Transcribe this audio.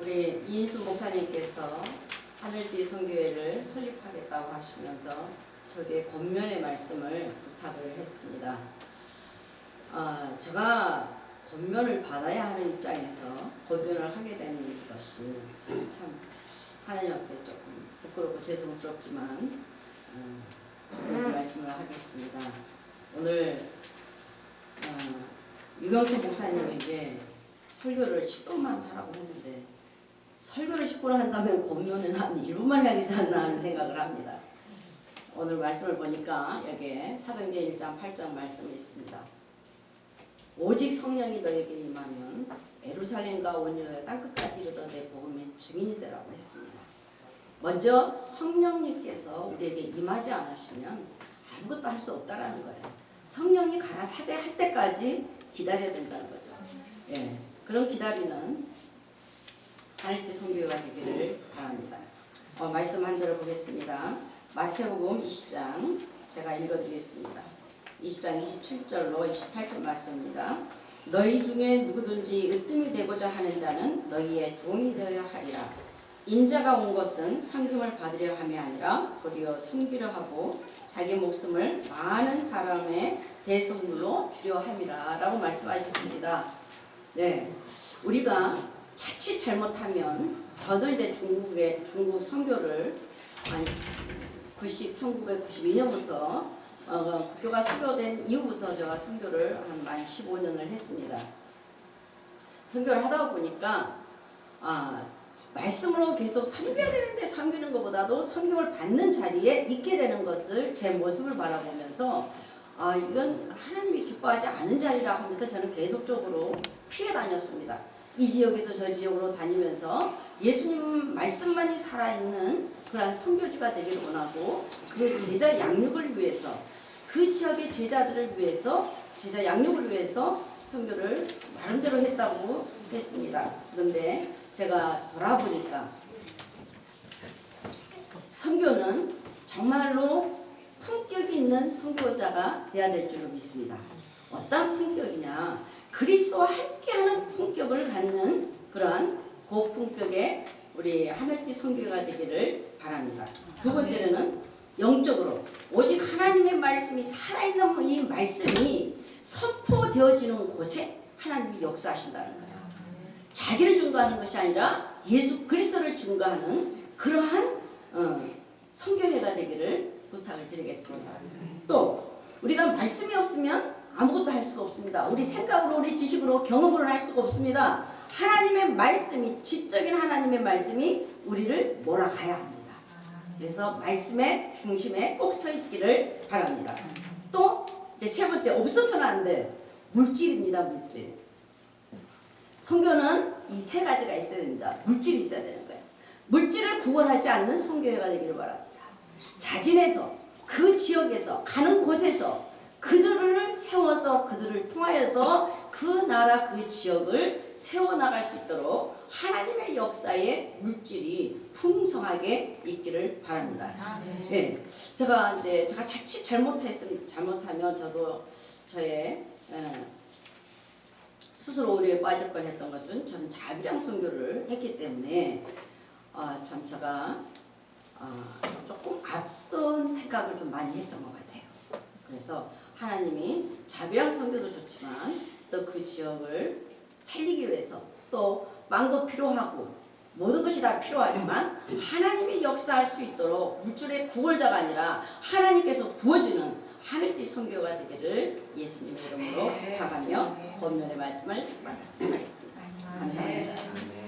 우리 이인수 목사님께서 하늘뒤 선교회를 설립하겠다고 하시면서 저에게 권면의 말씀을 부탁을 했습니다. 아, 제가 권면을 받아야 하는 입장에서 권면을 하게 되는 것이 참 하나님 앞에 조금 부끄럽고 죄송스럽지만 어, 권면의 말씀을 하겠습니다. 오늘 어, 유경수 목사님에게 설교를 10분만 하라고 했는데 설교를 10분 한다면 권면은 한 1분만 해야 되지 않나 하는 생각을 합니다. 오늘 말씀을 보니까 여기에 사도행전 1장 8장 말씀이 있습니다. 오직 성령이 너에게 임하면 에루살렘과 온유의 땅끝까지 이르러 내 복음의 증인이 되라고 했습니다. 먼저 성령님께서 우리에게 임하지 않으시면 아무것도 할 수 없다라는 거예요. 성령이 가라사대 할 때까지 기다려야 된다는 거죠. 예, 그런 기다리는 하늘지 성교가 되기를 바랍니다. 어, 말씀 한 절을 보겠습니다. 마태복음 20장 제가 읽어드리겠습니다. 20장 27절로 28절 말씀입니다. 너희 중에 누구든지 으뜸이 되고자 하는 자는 너희의 종이 되어야 하리라. 인자가 온 것은 섬김을 받으려 함이 아니라 도리어 섬기려 하고 자기 목숨을 많은 사람의 대속물로 주려 함이라 라고 말씀하셨습니다. 네, 우리가 자칫 잘못하면 저도 이제 중국의 중국 선교를 한 90, 1992년부터 어, 국교가 수교된 이후부터 제가 선교를 한 만 15년을 했습니다. 선교를 하다 보니까 아, 말씀으로 계속 섬겨야 되는데 섬기는 것보다도 성경을 받는 자리에 있게 되는 것을 제 모습을 바라보면서 아 이건 하나님이 기뻐하지 않은 자리라 하면서 저는 계속적으로 피해 다녔습니다. 이 지역에서 저 지역으로 다니면서 예수님 말씀만이 살아있는 그러한 선교지가 되기를 원하고 그 제자 양육을 위해서 그 지역의 제자들을 위해서 제자 양육을 위해서 선교를 나름대로 했다고 했습니다. 그런데 제가 돌아보니까 선교는 정말로 품격이 있는 선교자가 되어야 될 줄로 믿습니다. 어떤 품격이냐? 그리스도와 함께하는 품격을 갖는 그러한 고품격의 우리 하늘지 선교가 되기를 바랍니다. 두 번째는 영적으로 오직 하나님의 말씀이 살아있는 이 말씀이 선포되어지는 곳에 하나님이 역사하신다는 거예요. 자기를 증거하는 것이 아니라 예수 그리스도를 증거하는 그러한 어, 선교회가 되기를 부탁을 드리겠습니다. 또 우리가 말씀이 없으면 아무것도 할 수가 없습니다. 우리 생각으로 우리 지식으로 경험으로 할 수가 없습니다. 하나님의 말씀이 지적인 하나님의 말씀이 우리를 몰아가야 합니다. 그래서 말씀의 중심에 꼭 서 있기를 바랍니다. 또 세 번째 없어서는 안 돼. 물질입니다. 물질. 성교는 이 세 가지가 있어야 됩니다. 물질이 있어야 되는 거예요. 물질을 구걸하지 않는 성교회가 되기를 바랍니다. 자진해서 그 지역에서 가는 곳에서 그들을 세워서 그들을 통하여서 그 나라 그 지역을 세워나갈 수 있도록 하나님의 역사에 물질이 풍성하게 있기를 바랍니다. 예, 제가 이제 제가 자칫 잘못했으면 잘못하면 저도 저의 에, 스스로 오류에 빠질 뻔했던 것은 저는 자비랑 선교를 했기 때문에 아, 참 제가 아, 조금 앞선 생각을 좀 많이 했던 것 같아요. 그래서 하나님이 자비랑 선교도 좋지만 또 그 지역을 살리기 위해서 또 망도 필요하고 모든 것이 다 필요하지만 하나님이 역사할 수 있도록 물줄의 구걸자가 아니라 하나님께서 부어주는 하늘빛 선교가 되기를 예수님의 이름으로 부탁하며 권면의 말씀을 하겠습니다. 감사합니다.